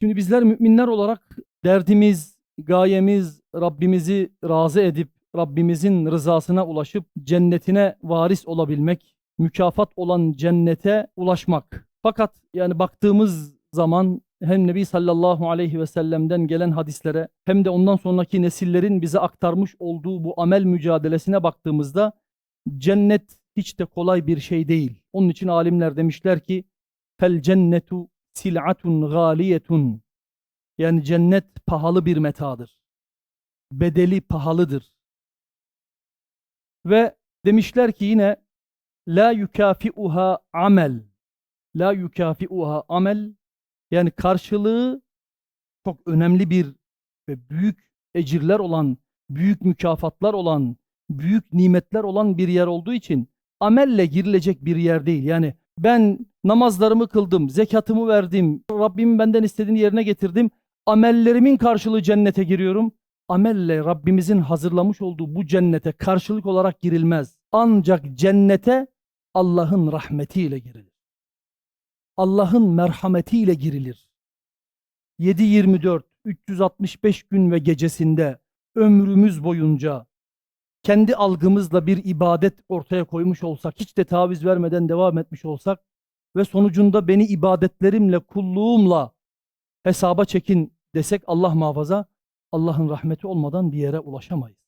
Şimdi bizler müminler olarak derdimiz, gayemiz Rabbimizi razı edip Rabbimizin rızasına ulaşıp cennetine varis olabilmek, mükafat olan cennete ulaşmak. Fakat yani baktığımız zaman hem Nebi sallallahu aleyhi ve sellem'den gelen hadislere hem de ondan sonraki nesillerin bize aktarmış olduğu bu amel mücadelesine baktığımızda cennet hiç de kolay bir şey değil. Onun için alimler demişler ki fel cennetu sil'atun galiyetun. Yani cennet pahalı bir metadır. Bedeli pahalıdır. Ve demişler ki yine la yukafiuha amel. La yukafiuha amel yani karşılığı çok önemli bir ve büyük ecirler olan, büyük mükafatlar olan, büyük nimetler olan bir yer olduğu için amelle girilecek bir yer değil. Yani ben namazlarımı kıldım, zekatımı verdim, Rabbimin benden istediğini yerine getirdim. Amellerimin karşılığı cennete giriyorum. Amelle Rabbimizin hazırlamış olduğu bu cennete karşılık olarak girilmez. Ancak cennete Allah'ın rahmetiyle girilir. Allah'ın merhametiyle girilir. 7-24, 365 gün ve gecesinde ömrümüz boyunca kendi algımızla bir ibadet ortaya koymuş olsak, hiç de taviz vermeden devam etmiş olsak ve sonucunda beni ibadetlerimle, kulluğumla hesaba çekin desek Allah muhafaza, Allah'ın rahmeti olmadan bir yere ulaşamayız.